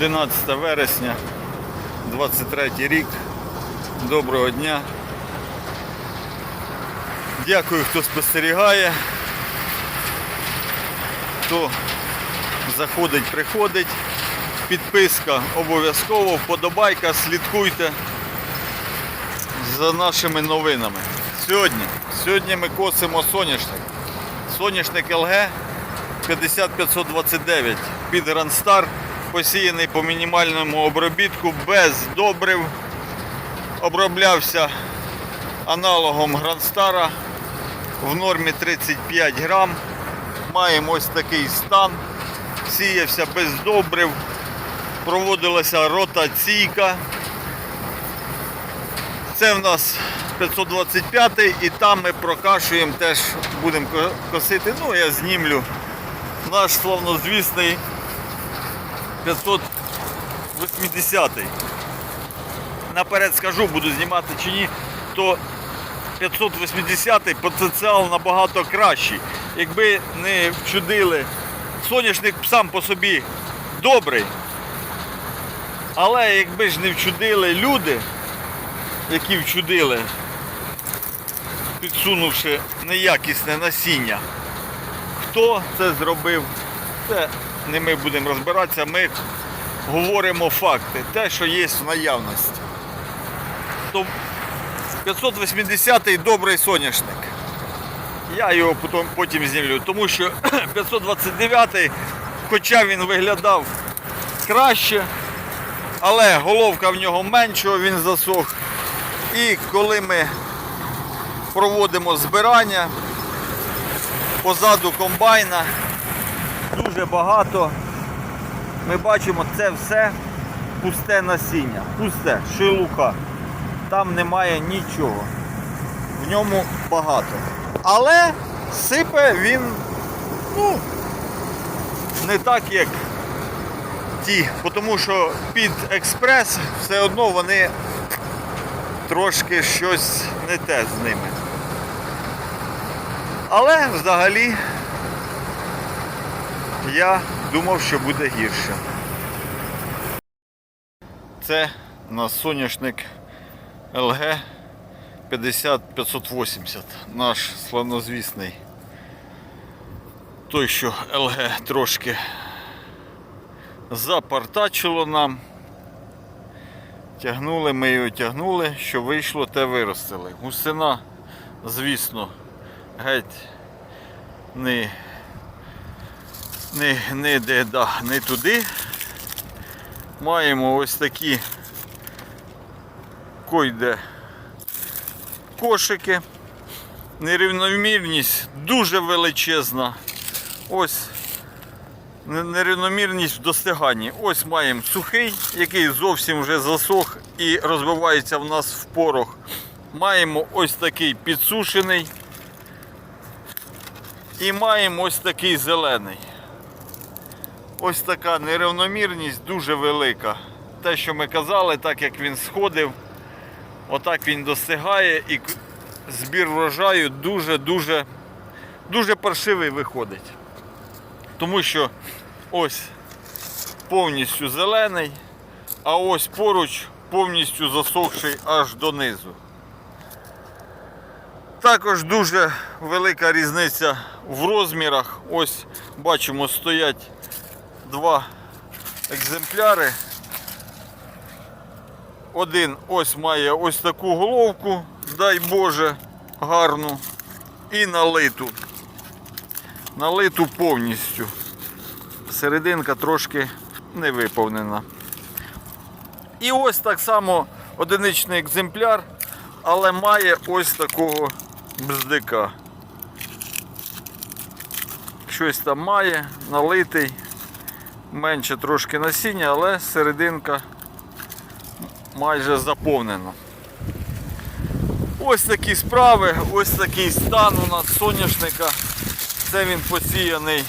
11 вересня, 23 рік. Доброго дня. Дякую, хто спостерігає. Хто заходить, приходить. Підписка обов'язково, вподобайка, слідкуйте за нашими новинами. Сьогодні, сьогодні ми косимо соняшник. Соняшник ЛГ 50529 під Грандстар, посіяний по мінімальному обробітку без добрив. Оброблявся аналогом Грандстара в нормі 35 грам. Маємо ось такий стан. Сіявся без добрив, проводилася ротаційка. Це в нас 525 і там ми прокашуємо, теж будемо косити. Ну, я знімлю наш славнозвісний 580. Наперед скажу, буду знімати чи ні, то 580 потенціал набагато кращий. Якби не вчудили, соняшник сам по собі добрий, але якби ж не вчудили люди, які вчудили, підсунувши неякісне насіння. Хто це зробив, це не ми будемо розбиратися, ми говоримо факти, те, що є в наявності. То 580-й добрий соняшник. Я його потім, потім знімлю, тому що 529-й, хоча він виглядав краще, але головка в нього меншого, він засох. І коли ми проводимо збирання позаду комбайна, дуже багато. Ми бачимо, це все пусте насіння, пусте, шилука. Там немає нічого. В ньому багато. Але сипе він, ну, не так, як ті, тому що під експрес все одно вони трошки щось не те з ними. Але взагалі я думав, що буде гірше. Це у нас соняшник ЛГ 50580, наш славнозвісний. Той, що ЛГ трошки запартачило нам. Тягнули, ми його тягнули, що вийшло, те виростили. Гусина, звісно, геть не, не, не, де, да, не туди. Маємо ось такі койде кошики. Нерівномірність дуже величезна. Ось нерівномірність в достиганні. Ось маємо сухий, який зовсім вже засох і розбивається в нас в порох. Маємо ось такий підсушений. І маємо ось такий зелений. Ось така нерівномірність дуже велика. Те, що ми казали, так як він сходив, отак він достигає і збір врожаю дуже-дуже дуже паршивий виходить. Тому що ось повністю зелений, а ось поруч повністю засохший аж донизу. Також дуже велика різниця в розмірах. Ось бачимо, стоять два екземпляри. Один ось має ось таку головку, дай Боже, гарну, і налиту. Налиту повністю. Серединка трошки не виповнена. І ось так само одиничний екземпляр, але має ось такого бздика. Щось там має, налитий, менше трошки насіння, але серединка майже заповнена. Ось такі справи, ось такий стан у нас соняшника. Це він посіяний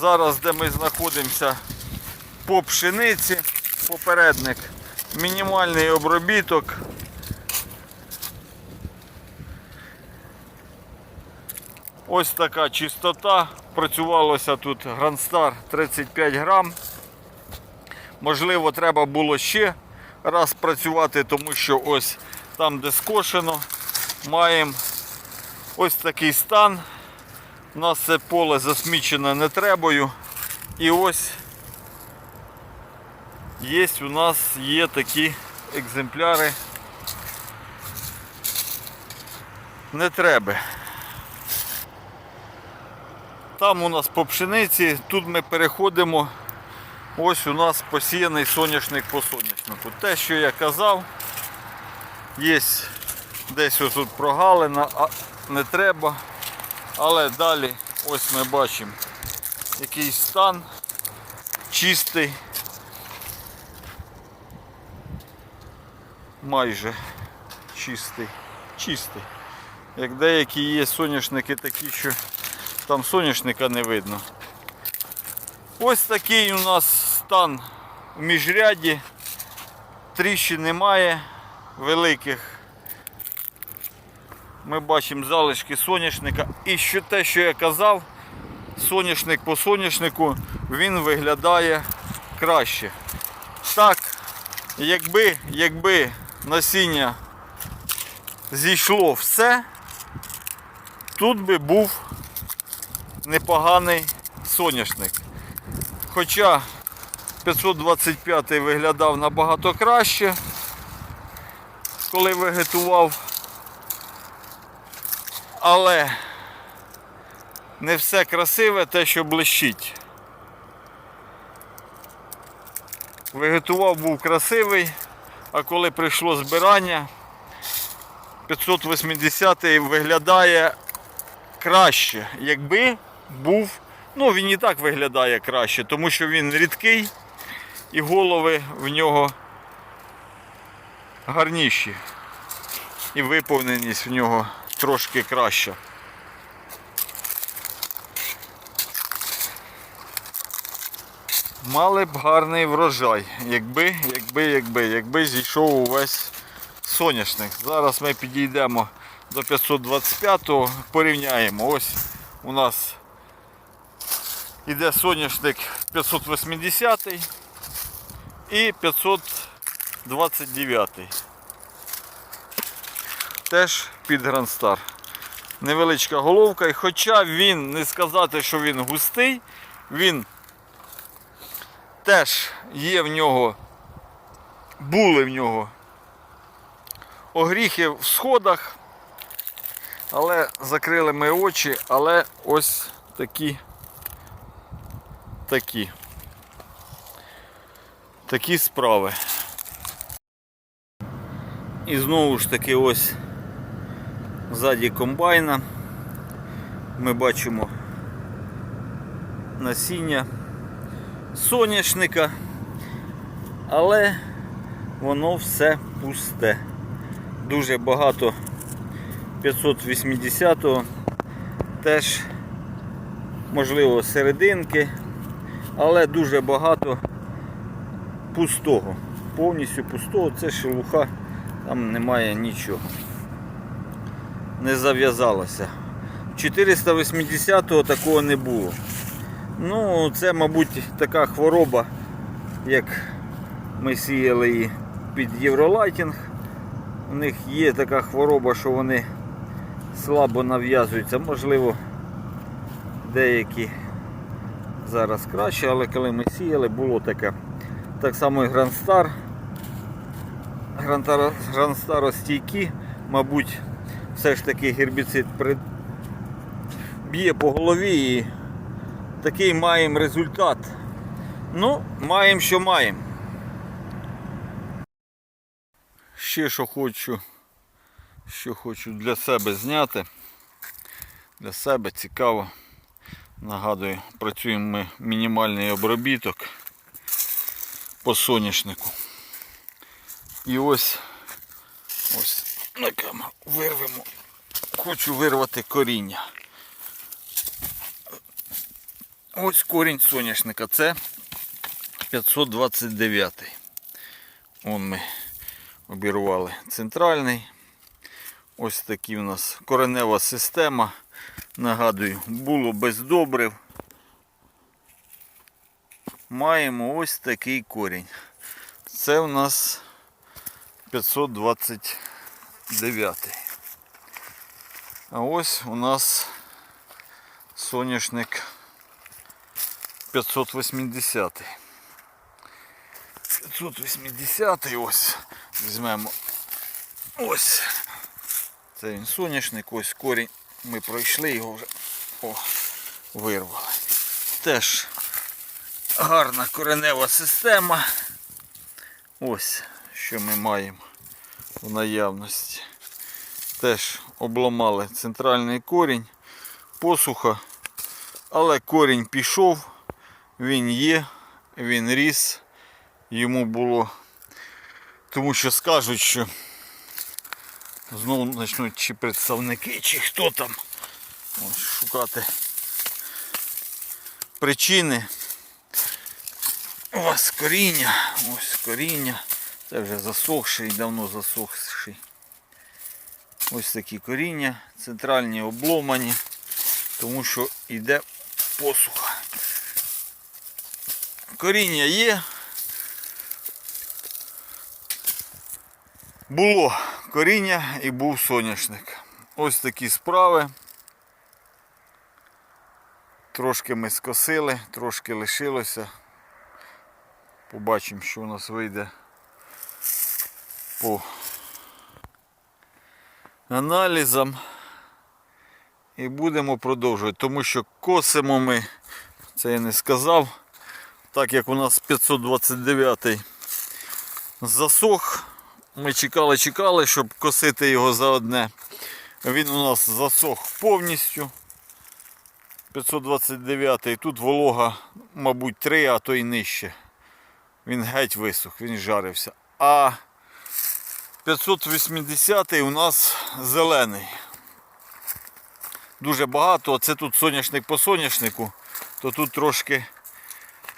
зараз, де ми знаходимося по пшениці. Попередник. Мінімальний обробіток. Ось така чистота. Працювалося тут Грандстар 35 грам. Можливо, треба було ще раз працювати, тому що ось там, де скошено, маємо ось такий стан. У нас це поле засмічене нетребою. І ось є у нас є такі екземпляри нетреби. Там у нас по пшениці, тут ми переходимо. Ось у нас посіяний соняшник по соняшнику. Те, що я казав, є десь ось тут прогалина, а не треба. Але далі ось ми бачимо який стан чистий. Майже чистий. Чистий. Як деякі є соняшники такі, що там соняшника не видно. Ось такий у нас стан у міжряді. Тріщин немає великих. Ми бачимо залишки соняшника. І що те, що я казав, соняшник по соняшнику він виглядає краще. Так, якби, якби насіння зійшло все, тут би був непоганий соняшник. Хоча 525 виглядав набагато краще, коли вегетував. Але не все красиве те, що блищить. Вегетував був красивий, а коли прийшло збирання, 580 виглядає краще, якби був, ну він і так виглядає краще, тому що він рідкий і голови в нього гарніші. І виповненість в нього трошки краща. Мали б гарний врожай, якби, якби, якби, якби зійшов увесь соняшник. Зараз ми підійдемо до 525-го, порівняємо. Ось у нас іде соняшник 580 і 529. Теж під Грандстар. Невеличка головка, і хоча він не сказати, що він густий, він теж є в нього, були в нього огріхи в сходах, але закрили ми очі, але ось такі такі. Такі справи. І знову ж таки ось ззаді комбайна ми бачимо насіння соняшника, але воно все пусте. Дуже багато 580-го, теж можливо серединки, але дуже багато пустого. Повністю пустого, це шелуха, там немає нічого. Не зав'язалося. 480-го такого не було. Ну, це, мабуть, така хвороба, як ми сіяли її під Євролайтінг. У них є така хвороба, що вони слабо нав'язуються. Можливо, деякі зараз краще, але коли ми сіяли, було таке. Так само і Грандстар. Грандстар, Грандстар стійкі, мабуть, все ж таки гербіцид при... б'є по голові і такий маємо результат. Ну, маємо, що маємо. Ще що хочу, що хочу для себе зняти. Для себе цікаво. Нагадую, працюємо ми мінімальний обробіток по соняшнику. І ось ось на камеру вирвемо. Хочу вирвати коріння. Ось корінь соняшника. Це 529. Вон ми обірвали центральний. Ось такий у нас коренева система. Нагадую, було без добрив. маємо ось такий корінь. Це у нас 529. А ось у нас соняшник 580. 580 ось візьмемо. Ось. Це він соняшник, ось корінь. Ми пройшли його вже. О, вирвали. Теж гарна коренева система. Ось що ми маємо в наявності. Теж обламали центральний корінь, посуха, але корінь пішов, він є, він ріс, йому було, тому що скажуть, що знову почнуть чи представники, чи хто там ось, шукати причини. Ось коріння, ось коріння. Це вже засохший, давно засохший. Ось такі коріння, центральні обломані, тому що йде посуха. Коріння є. Було коріння і був соняшник. Ось такі справи. Трошки ми скосили, трошки лишилося. Побачимо, що у нас вийде по аналізам. І будемо продовжувати, тому що косимо ми, це я не сказав, так як у нас 529 засох. Ми чекали, чекали, щоб косити його за одне. Він у нас засох повністю. 529 і тут волога, мабуть, 3, а то й нижче. Він геть висох, він жарився. А 580 у нас зелений. Дуже багато, це тут соняшник по соняшнику, то тут трошки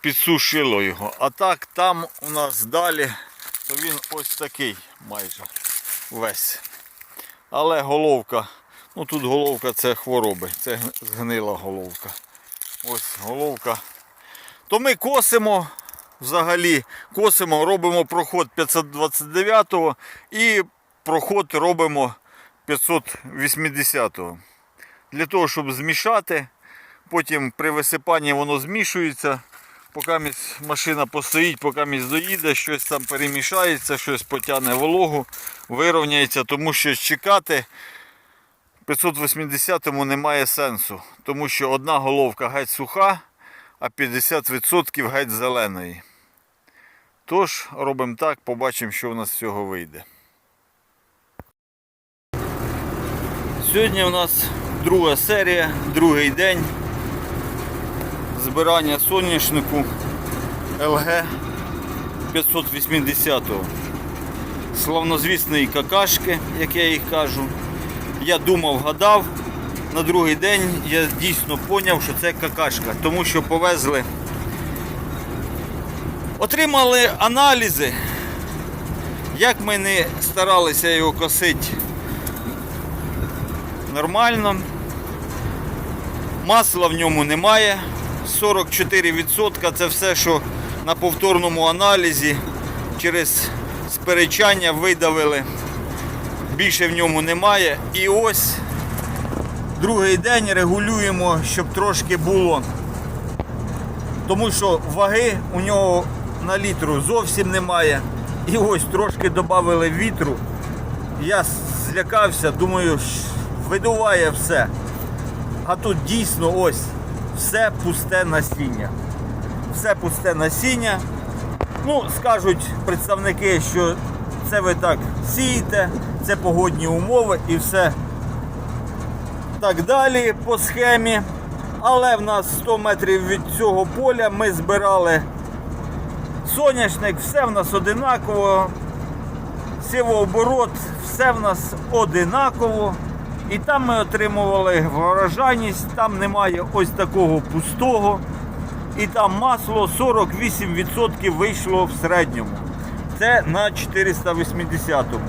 підсушило його. А так там у нас далі, то він ось такий майже весь. Але головка, ну тут головка це хвороби, це згнила головка. Ось головка. То ми косимо взагалі, косимо, робимо проход 529-го і проход робимо 580-го. Для того, щоб змішати, потім при висипанні воно змішується. Поки машина постоїть, поки доїде, щось там перемішається, щось потягне вологу, вирівняється, тому що чекати 580-му немає сенсу, тому що одна головка геть суха, а 50% геть зеленої. Тож робимо так, побачимо, що в нас з цього вийде. Сьогодні у нас друга серія, другий день збирання соняшнику ЛГ 580 славнозвісної какашки, як я їх кажу. Я думав, гадав. На другий день я дійсно зрозумів, що це какашка, тому що повезли. Отримали аналізи. Як ми не старалися його косити нормально. Масла в ньому немає. 44% це все, що на повторному аналізі через сперечання видавили. Більше в ньому немає. І ось другий день регулюємо, щоб трошки було. Тому що ваги у нього на літру зовсім немає. І ось трошки додали вітру. Я злякався, думаю, видуває все. А тут дійсно ось все пусте насіння. Все пусте насіння. Ну, скажуть представники, що це ви так сієте, це погодні умови і все так далі по схемі. Але в нас 100 метрів від цього поля ми збирали соняшник, все в нас одинаково. Сівооборот, все в нас одинаково. І там ми отримували врожайність, там немає ось такого пустого. І там масло 48% вийшло в середньому. Це на 480-му.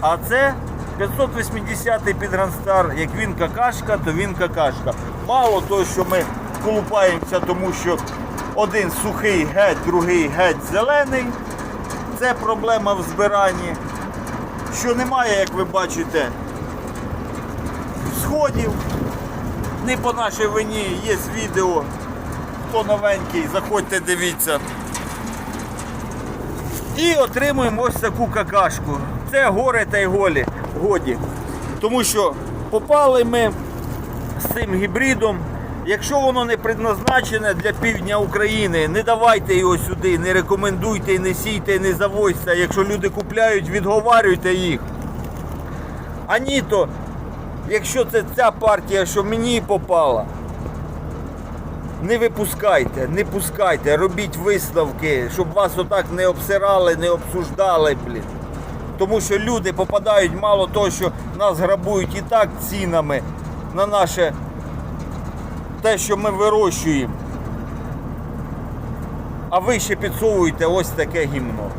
А це 580-й підгранстар, як він какашка, то він какашка. Мало того, що ми колупаємося, тому що Один сухий геть, другий геть зелений. Це проблема в збиранні. Що немає, як ви бачите, сходів. Не по нашій вині є відео. Хто новенький, заходьте, дивіться. І отримуємо ось таку какашку. Це горе та й голі. Годі. Тому що попали ми з цим гібридом. Якщо воно не предназначене для півдня України, не давайте його сюди, не рекомендуйте, не сійте, не завозьте. Якщо люди купляють, відговарюйте їх. А ні, то якщо це ця партія, що мені попала, не випускайте, не пускайте, робіть висновки, щоб вас отак не обсирали, не обсуждали, блін. Тому що люди попадають мало того, що нас грабують і так цінами на наше те, що ми вирощуємо. А ви ще підсовуєте ось таке гімно.